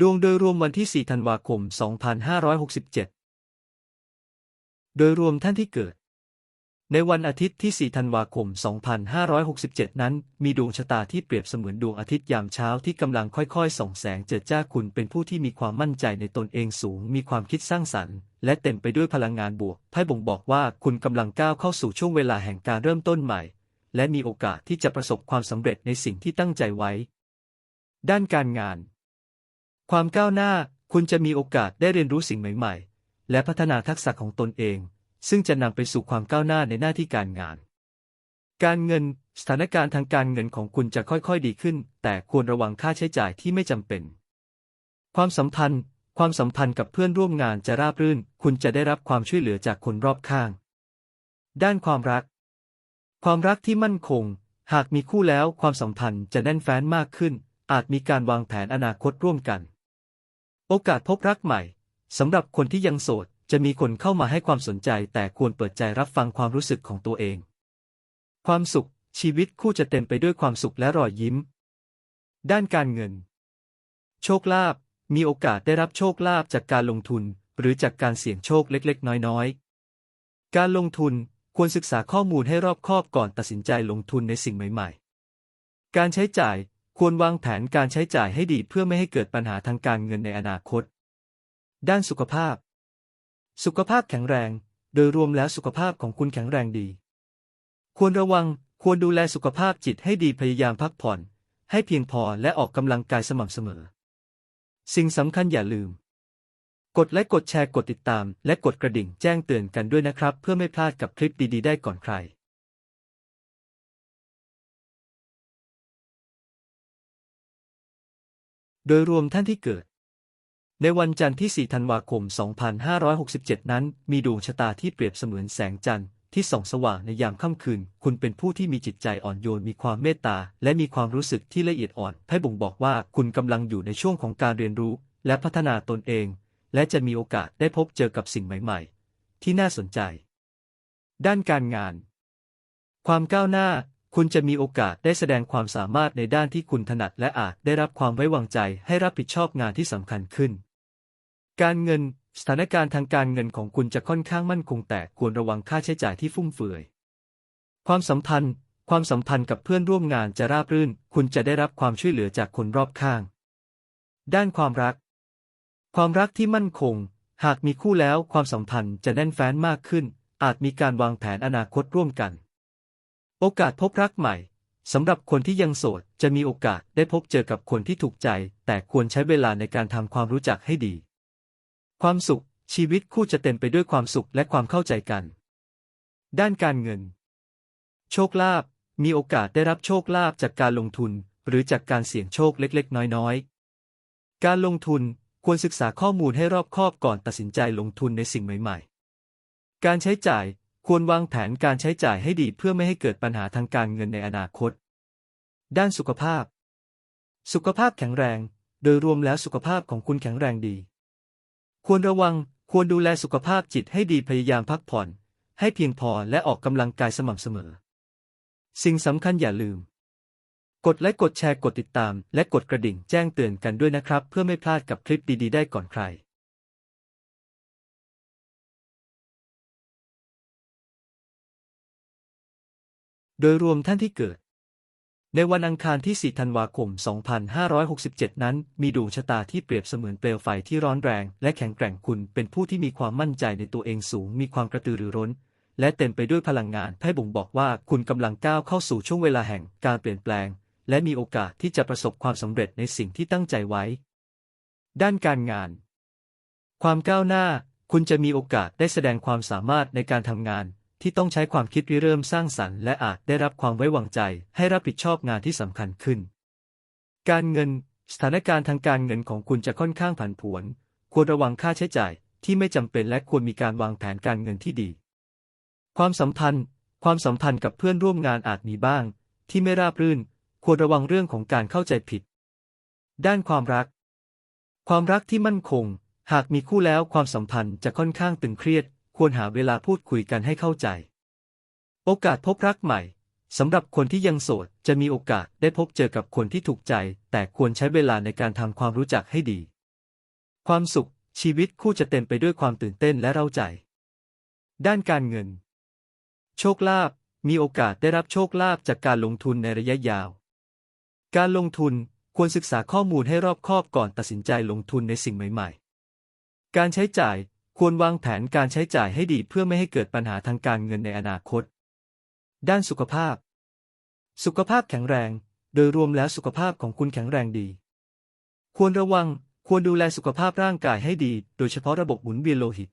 ดวงโดยรวมวันที่ 4 ธันวาคม 2567 โดยรวมท่านที่เกิด ในวันอาทิตย์ที่ 4 ธันวาคม 2567 นั้น มีดวงชะตาที่เปรียบเสมือนดวงอาทิตย์ยามเช้าที่กำลังค่อยๆ ส่องแสงเจิดจ้าคุณเป็นผู้ที่มีความมั่นใจในตนเองสูง มีความคิดสร้างสรรค์ และเต็มไปด้วยพลังงานบวก ไพ่บ่งบอกว่าคุณกำลังก้าวเข้าสู่ช่วงเวลาแห่งการเริ่มต้นใหม่ และมีโอกาสที่จะประสบความสำเร็จในสิ่งที่ตั้งใจไว้ ด้านการงาน ความก้าวหน้าคุณจะมีโอกาสได้เรียนรู้สิ่งใหม่ๆ และพัฒนาทักษะของตนเอง ซึ่งจะนำไปสู่ความก้าวหน้าในหน้าที่การงาน การเงินสถานการณ์ทางการเงินของคุณจะค่อยๆดีขึ้น แต่ควรระวังค่าใช้จ่ายที่ไม่จำเป็น ความสัมพันธ์ ความสัมพันธ์กับเพื่อนร่วมงานจะราบรื่น คุณจะได้รับความช่วยเหลือจากคนรอบข้าง ด้านความรัก ความรักที่มั่นคง หากมีคู่แล้วความสัมพันธ์จะแน่นแฟ้นมากขึ้น อาจมีการวางแผนอนาคตร่วมกัน โอกาสพบรักใหม่สำหรับคนที่ยังโสดจะมีคนเข้ามาให้ความสนใจแต่ควรเปิดใจรับฟังความรู้สึกของตัวเอง ความสุข ชีวิตคู่จะเต็มไปด้วยความสุขและรอยยิ้ม ด้านการเงิน โชคลาภมีโอกาสได้รับโชคลาภจากการลงทุน หรือจากการเสี่ยงโชคเล็กๆ น้อยๆ การลงทุนควรศึกษาข้อมูลให้รอบคอบก่อนตัดสินใจลงทุนในสิ่งใหม่ ๆ การใช้จ่าย ควรวางแผนการใช้จ่ายให้ดีเพื่อไม่ให้เกิดปัญหาทางการเงินในอนาคต ด้านสุขภาพ สุขภาพแข็งแรง โดยรวมแล้วสุขภาพของคุณแข็งแรงดี ควรระวัง ควรดูแลสุขภาพจิตให้ดีพยายามพักผ่อน ให้เพียงพอและออกกำลังกายสม่ำเสมอ สิ่งสำคัญอย่าลืม กดไลค์กดแชร์กดติดตาม และกดกระดิ่งแจ้งเตือนกันด้วยนะครับ เพื่อไม่พลาดกับคลิปดีๆ ได้ก่อนใคร โดยรวมท่านที่เกิด ในวันจันทร์ที่ 4 ธันวาคม 2567 นั้น มีดวงชะตาที่เปรียบเสมือนแสงจันทร์ที่ส่องสว่างในยามค่ำคืน คุณเป็นผู้ที่มีจิตใจอ่อนโยน มีความเมตตา และมีความรู้สึกที่ละเอียดอ่อน ให้บ่งบอกว่าคุณกำลังอยู่ในช่วงของการเรียนรู้ และพัฒนาตนเอง และจะมีโอกาสได้พบเจอกับสิ่งใหม่ ๆ ที่น่าสนใจ ด้านการงาน ความก้าวหน้า คุณจะมีโอกาสได้แสดงความสามารถในด้านที่คุณถนัดและอาจได้รับความไว้วางใจให้รับผิดชอบงานที่สำคัญขึ้น การเงิน สถานการณ์ทางการเงินของคุณจะค่อนข้างมั่นคงแต่ควรระวังค่าใช้จ่ายที่ฟุ่มเฟือย ความสัมพันธ์ ความสัมพันธ์กับเพื่อนร่วมงานจะราบรื่น คุณจะได้รับความช่วยเหลือจากคนรอบข้าง ด้านความรัก ความรักที่มั่นคง หากมีคู่แล้วความสัมพันธ์จะแน่นแฟ้นมากขึ้น อาจมีการวางแผนอนาคตร่วมกัน โอกาสพบรักใหม่สำหรับคนที่ยังโสดจะมีโอกาสได้พบเจอกับคนที่ถูกใจ แต่ควรใช้เวลาในการทำความรู้จักให้ดี ความสุข ชีวิตคู่จะเต็มไปด้วยความสุขและความเข้าใจกัน ด้านการเงิน โชคลาภมีโอกาสได้รับโชคลาภจากการลงทุน หรือจากการเสี่ยงโชคเล็กๆ น้อยๆ การลงทุนควรศึกษาข้อมูลให้รอบคอบก่อนตัดสินใจลงทุนในสิ่งใหม่ ๆ การใช้จ่าย ควรวางแผนการใช้จ่ายให้ดีเพื่อไม่ให้เกิดปัญหาทางการเงินในอนาคต ด้านสุขภาพ สุขภาพแข็งแรง โดยรวมแล้วสุขภาพของคุณแข็งแรงดี ควรระวัง ควรดูแลสุขภาพจิตให้ดีพยายามพักผ่อน ให้เพียงพอและออกกำลังกายสม่ำเสมอ สิ่งสำคัญอย่าลืม กดไลค์กดแชร์กดติดตาม และกดกระดิ่งแจ้งเตือนกันด้วยนะครับ เพื่อไม่พลาดกับคลิปดีๆ ได้ก่อนใคร โดยรวมท่านที่เกิด ในวันอังคารที่ 4 ธันวาคม 2567 นั้น มีดวงชะตาที่เปรียบเสมือนเปลวไฟที่ร้อนแรง และแข็งแกร่งคุณเป็นผู้ที่มีความมั่นใจในตัวเองสูง มีความกระตือรือร้น และเต็มไปด้วยพลังงานไพ่บ่งบอกว่าคุณกำลังก้าวเข้าสู่ช่วงเวลาแห่งการเปลี่ยนแปลง และมีโอกาสที่จะประสบความสำเร็จในสิ่งที่ตั้งใจไว้ ด้านการงาน ความก้าวหน้า คุณจะมีโอกาสได้แสดงความสามารถในการทำงาน ที่ต้องใช้ความคิดริเริ่มสร้างสรรค์และอาจได้รับความไว้วางใจให้รับผิดชอบงานที่สำคัญขึ้น การเงิน สถานการณ์ทางการเงินของคุณจะค่อนข้างผันผวน ควรระวังค่าใช้จ่ายที่ไม่จำเป็นและควรมีการวางแผนการเงินที่ดี ความสัมพันธ์ ความสัมพันธ์กับเพื่อนร่วมงานอาจมีบ้าง ที่ไม่ราบรื่น ควรระวังเรื่องของการเข้าใจผิด ด้านความรัก ความรักที่มั่นคง หากมีคู่แล้วความสัมพันธ์จะค่อนข้างตึงเครียด ควรหาเวลาพูดคุยกันให้เข้าใจ โอกาสพบรักใหม่สำหรับคนที่ยังโสดจะมีโอกาสได้พบเจอกับคนที่ถูกใจ แต่ควรใช้เวลาในการทำความรู้จักให้ดี ความสุขชีวิตคู่จะเต็มไปด้วยความตื่นเต้นและเร้าใจ ด้านการเงิน โชคลาภมีโอกาสได้รับโชคลาภจากการลงทุนในระยะยาว การลงทุนควรศึกษาข้อมูลให้รอบคอบก่อนตัดสินใจลงทุนในสิ่งใหม่ ๆ การใช้จ่าย ควรวางแผนการใช้จ่ายให้ดีเพื่อไม่ให้เกิดปัญหาทางการเงินในอนาคต ด้านสุขภาพ สุขภาพแข็งแรง โดยรวมแล้วสุขภาพของคุณแข็งแรงดี ควรระวัง ควรดูแลสุขภาพร่างกายให้ดี โดยเฉพาะระบบหมุนเวียนโลหิต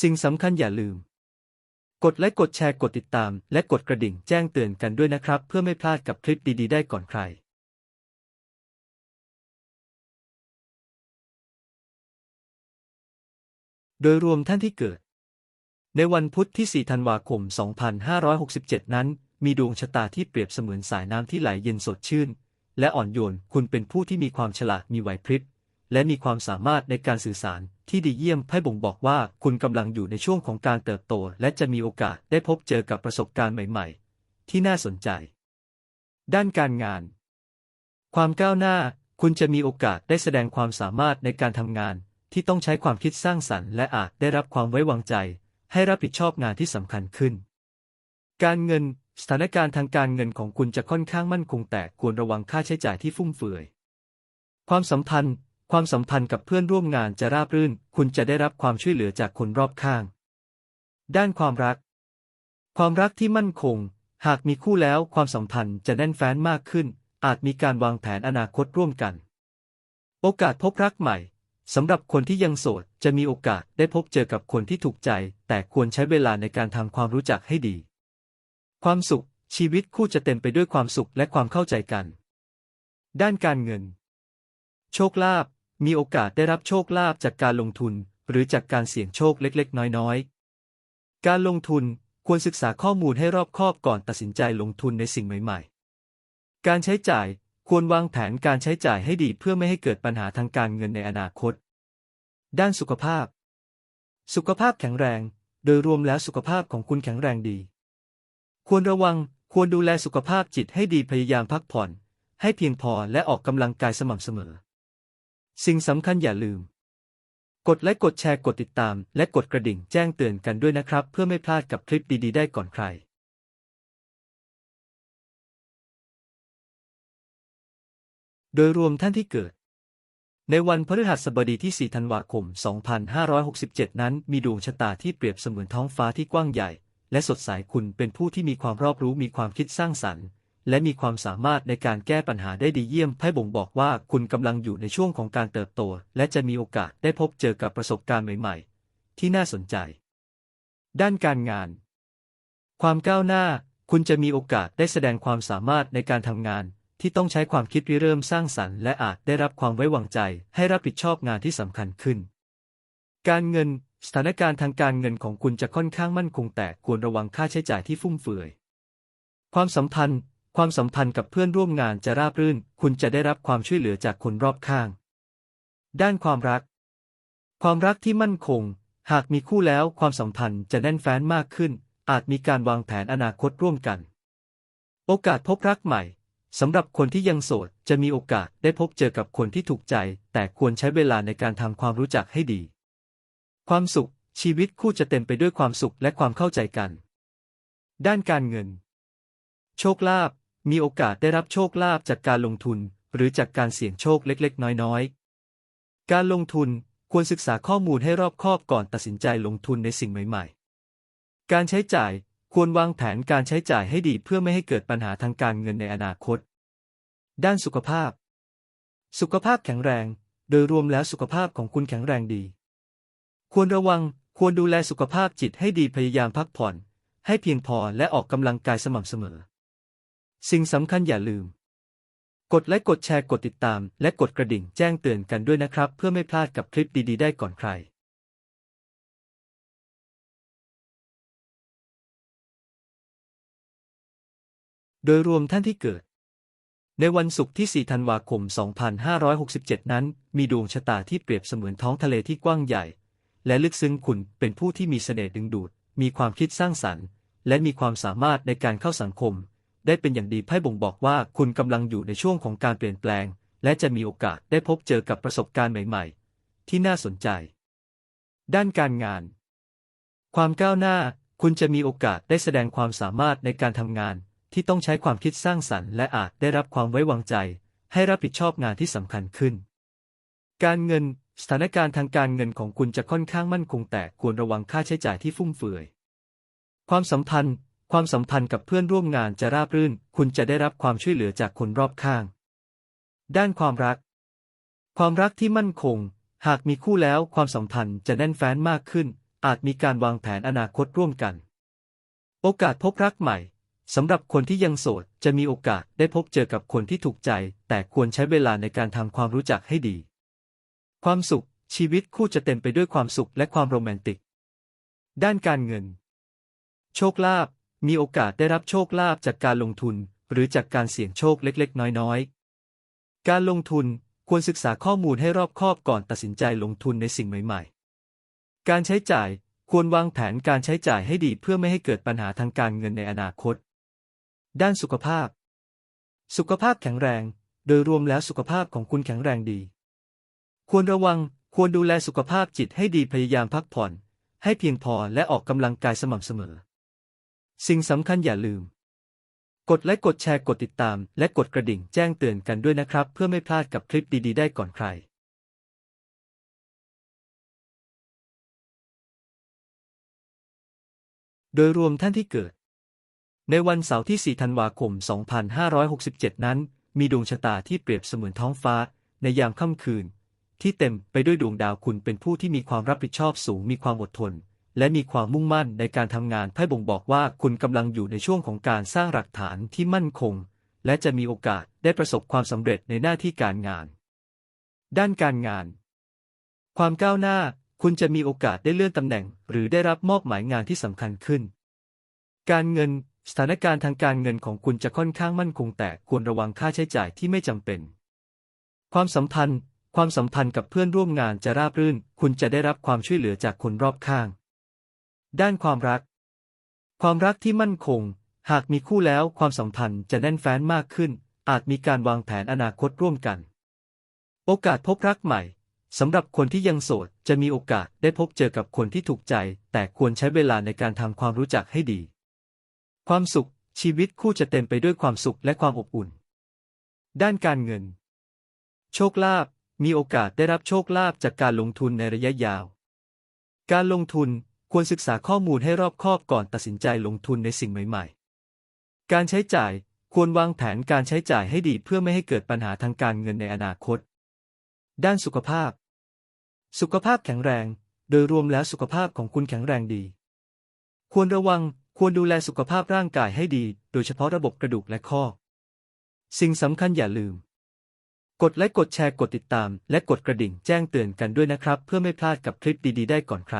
สิ่งสำคัญอย่าลืม กดไลค์ กดแชร์ กดติดตาม และกดกระดิ่งแจ้งเตือนกันด้วยนะครับ เพื่อไม่พลาดกับคลิปดีๆ ได้ก่อนใคร โดยรวมท่านที่เกิด ในวันพุธที่ 4 ธันวาคม 2567 นั้น มีดวงชะตาที่เปรียบเสมือนสายน้ำที่ไหลเย็นสดชื่น และอ่อนโยน คุณเป็นผู้ที่มีความฉลาดมีไหวพริบ และมีความสามารถในการสื่อสารที่ดีเยี่ยมไพ่บ่งบอกว่าคุณกำลังอยู่ในช่วงของการเติบโต และจะมีโอกาสได้พบเจอกับประสบการณ์ใหม่ ๆ ที่น่าสนใจ ด้านการงาน ความก้าวหน้า คุณจะมีโอกาสได้แสดงความสามารถในการทำงาน ที่ต้องใช้ความคิดสร้างสรรค์และอาจได้รับความไว้วางใจ ให้รับผิดชอบงานที่สำคัญขึ้น การเงิน สถานการณ์ทางการเงินของคุณจะค่อนข้างมั่นคงแต่ควรระวังค่าใช้จ่ายที่ฟุ่มเฟือย ความสัมพันธ์ ความสัมพันธ์กับเพื่อนร่วมงานจะราบรื่น คุณจะได้รับความช่วยเหลือจากคนรอบข้าง ด้านความรัก ความรักที่มั่นคง หากมีคู่แล้วความสัมพันธ์จะแน่นแฟ้นมากขึ้น อาจมีการวางแผนอนาคตร่วมกัน โอกาสพบรักใหม่ สำหรับคนที่ยังโสดจะมีโอกาสได้พบเจอกับคนที่ถูกใจ แต่ควรใช้เวลาในการทำความรู้จักให้ดี ความสุข ชีวิตคู่จะเต็มไปด้วยความสุขและความเข้าใจกัน ด้านการเงิน โชคลาภมีโอกาสได้รับโชคลาภจากการลงทุน หรือจากการเสี่ยงโชคเล็ก ๆ น้อย ๆ การลงทุนควรศึกษาข้อมูลให้รอบคอบก่อนตัดสินใจลงทุนในสิ่งใหม่ ๆ การใช้จ่าย ควรวางแผนการใช้จ่ายให้ดีเพื่อไม่ให้เกิดปัญหาทางการเงินในอนาคต ด้านสุขภาพ สุขภาพแข็งแรง โดยรวมแล้วสุขภาพของคุณแข็งแรงดี ควรระวัง ควรดูแลสุขภาพจิตให้ดีพยายามพักผ่อน ให้เพียงพอและออกกำลังกายสม่ำเสมอ สิ่งสำคัญอย่าลืม กดไลค์กดแชร์กดติดตาม และกดกระดิ่งแจ้งเตือนกันด้วยนะครับ เพื่อไม่พลาดกับคลิปดีๆ ได้ก่อนใคร โดยรวมท่านที่เกิด ในวันพฤหัสบดีที่ 4 ธันวาคม 2567 นั้น มีดวงชะตาที่เปรียบเสมือนท้องฟ้าที่กว้างใหญ่ และสดใสคุณเป็นผู้ที่มีความรอบรู้มีความคิดสร้างสรรค์ และมีความสามารถในการแก้ปัญหาได้ดีเยี่ยมไพ่บ่งบอกว่าคุณกำลังอยู่ในช่วงของการเติบโต และจะมีโอกาสได้พบเจอกับประสบการณ์ใหม่ ๆ ที่น่าสนใจ ด้านการงาน ความก้าวหน้า คุณจะมีโอกาสได้แสดงความสามารถในการทำงาน ที่ต้องใช้ความคิดริเริ่มสร้างสรรค์และอาจได้รับความไว้วางใจ ให้รับผิดชอบงานที่สำคัญขึ้น การเงิน สถานการณ์ทางการเงินของคุณจะค่อนข้างมั่นคงแต่ควรระวังค่าใช้จ่ายที่ฟุ่มเฟือย ความสัมพันธ์ ความสัมพันธ์กับเพื่อนร่วมงานจะราบรื่น คุณจะได้รับความช่วยเหลือจากคนรอบข้าง ด้านความรัก ความรักที่มั่นคง หากมีคู่แล้วความสัมพันธ์จะแน่นแฟ้นมากขึ้น อาจมีการวางแผนอนาคตร่วมกัน โอกาสพบรักใหม่ สำหรับคนที่ยังโสดจะมีโอกาสได้พบเจอกับคนที่ถูกใจ แต่ควรใช้เวลาในการทำความรู้จักให้ดี ความสุข ชีวิตคู่จะเต็มไปด้วยความสุขและความเข้าใจกัน ด้านการเงิน โชคลาภมีโอกาสได้รับโชคลาภจากการลงทุน หรือจากการเสี่ยงโชคเล็กๆ น้อยๆ การลงทุนควรศึกษาข้อมูลให้รอบคอบก่อนตัดสินใจลงทุนในสิ่งใหม่ ๆ การใช้จ่าย ควรวางแผนการใช้จ่ายให้ดีเพื่อไม่ให้เกิดปัญหาทางการเงินในอนาคต ด้านสุขภาพ สุขภาพแข็งแรง โดยรวมแล้วสุขภาพของคุณแข็งแรงดี ควรระวัง ควรดูแลสุขภาพจิตให้ดีพยายามพักผ่อน ให้เพียงพอและออกกำลังกายสม่ำเสมอ สิ่งสำคัญอย่าลืม กดไลค์กดแชร์กดติดตาม และกดกระดิ่งแจ้งเตือนกันด้วยนะครับ เพื่อไม่พลาดกับคลิปดีๆ ได้ก่อนใคร โดยรวมท่านที่เกิด ในวันศุกร์ที่ 4 ธันวาคม 2567 นั้น มีดวงชะตาที่เปรียบเสมือนท้องทะเลที่กว้างใหญ่ และลึกซึ้งคุณเป็นผู้ที่มีเสน่ห์ดึงดูด มีความคิดสร้างสรรค์ และมีความสามารถในการเข้าสังคม ได้เป็นอย่างดีไพ่บ่งบอกว่าคุณกำลังอยู่ในช่วงของการเปลี่ยนแปลง และจะมีโอกาสได้พบเจอกับประสบการณ์ใหม่ ๆ ที่น่าสนใจ ด้านการงาน ความก้าวหน้าคุณจะมีโอกาสได้แสดงความสามารถในการทำงาน ที่ต้องใช้ความคิดสร้างสรรค์และอาจได้รับความไว้วางใจ ให้รับผิดชอบงานที่สำคัญขึ้น การเงิน สถานการณ์ทางการเงินของคุณจะค่อนข้างมั่นคงแต่ควรระวังค่าใช้จ่ายที่ฟุ่มเฟือย ความสัมพันธ์ ความสัมพันธ์กับเพื่อนร่วมงานจะราบรื่น คุณจะได้รับความช่วยเหลือจากคนรอบข้าง ด้านความรัก ความรักที่มั่นคง หากมีคู่แล้วความสัมพันธ์จะแน่นแฟ้นมากขึ้น อาจมีการวางแผนอนาคตร่วมกัน โอกาสพบรักใหม่ สำหรับคนที่ยังโสดจะมีโอกาสได้พบเจอกับคนที่ถูกใจ แต่ควรใช้เวลาในการทำความรู้จักให้ดี ความสุข ชีวิตคู่จะเต็มไปด้วยความสุขและความโรแมนติก ด้านการเงิน โชคลาภมีโอกาสได้รับโชคลาภจากการลงทุน หรือจากการเสี่ยงโชคเล็กๆ น้อยๆ การลงทุนควรศึกษาข้อมูลให้รอบคอบก่อนตัดสินใจลงทุนในสิ่งใหม่ๆ การใช้จ่ายควรวางแผนการใช้จ่ายให้ดีเพื่อไม่ให้เกิดปัญหาทางการเงินในอนาคต ด้านสุขภาพ สุขภาพแข็งแรง โดยรวมแล้วสุขภาพของคุณแข็งแรงดี ควรระวัง ควรดูแลสุขภาพจิตให้ดีพยายามพักผ่อน ให้เพียงพอและออกกำลังกายสม่ำเสมอ สิ่งสำคัญอย่าลืม กดไลค์กดแชร์กดติดตาม และกดกระดิ่งแจ้งเตือนกันด้วยนะครับ เพื่อไม่พลาดกับคลิปดีๆ ได้ก่อนใครโดยรวมท่านที่เกิด ในวันเสาร์ที่ 4 ธันวาคม 2567 นั้น มีดวงชะตาที่เปรียบเสมือนท้องฟ้า ในยามค่ำคืน ที่เต็มไปด้วยดวงดาวคุณเป็นผู้ที่มีความรับผิดชอบสูงมีความอดทน และมีความมุ่งมั่นในการทำงานไพ่บ่งบอกว่าคุณกำลังอยู่ในช่วงของการสร้างหลักฐานที่มั่นคง และจะมีโอกาสได้ประสบความสำเร็จในหน้าที่การงาน ด้านการงาน ความก้าวหน้าคุณจะมีโอกาสได้เลื่อนตำแหน่ง หรือได้รับมอบหมายงานที่สำคัญขึ้น การเงิน สถานการณ์ทางการเงินของคุณจะค่อนข้างมั่นคงแต่ควรระวังค่าใช้จ่ายที่ไม่จำเป็น ความสัมพันธ์ ความสัมพันธ์กับเพื่อนร่วมงานจะราบรื่น คุณจะได้รับความช่วยเหลือจากคนรอบข้าง ด้านความรัก ความรักที่มั่นคง หากมีคู่แล้วความสัมพันธ์จะแน่นแฟ้นมากขึ้น อาจมีการวางแผนอนาคตร่วมกัน โอกาสพบรักใหม่สำหรับคนที่ยังโสดจะมีโอกาสได้พบเจอกับคนที่ถูกใจ แต่ควรใช้เวลาในการทำความรู้จักให้ดี ความสุข ชีวิตคู่จะเต็มไปด้วยความสุขและความอบอุ่น ด้านการเงิน โชคลาภมีโอกาสได้รับโชคลาภจากการลงทุนในระยะยาว การลงทุนควรศึกษาข้อมูลให้รอบคอบก่อนตัดสินใจลงทุนในสิ่งใหม่ ๆ การใช้จ่ายควรวางแผนการใช้จ่ายให้ดีเพื่อไม่ให้เกิดปัญหาทางการเงินในอนาคต ด้านสุขภาพ สุขภาพแข็งแรง โดยรวมแล้วสุขภาพของคุณแข็งแรงดี ควรระวัง ควรดูแลสุขภาพร่างกายให้ดี โดยเฉพาะระบบกระดูกและข้อ สิ่งสำคัญอย่าลืม กดไลค์กดแชร์กดติดตาม และกดกระดิ่งแจ้งเตือนกันด้วยนะครับ เพื่อไม่พลาดกับคลิปดีๆ ได้ก่อนใคร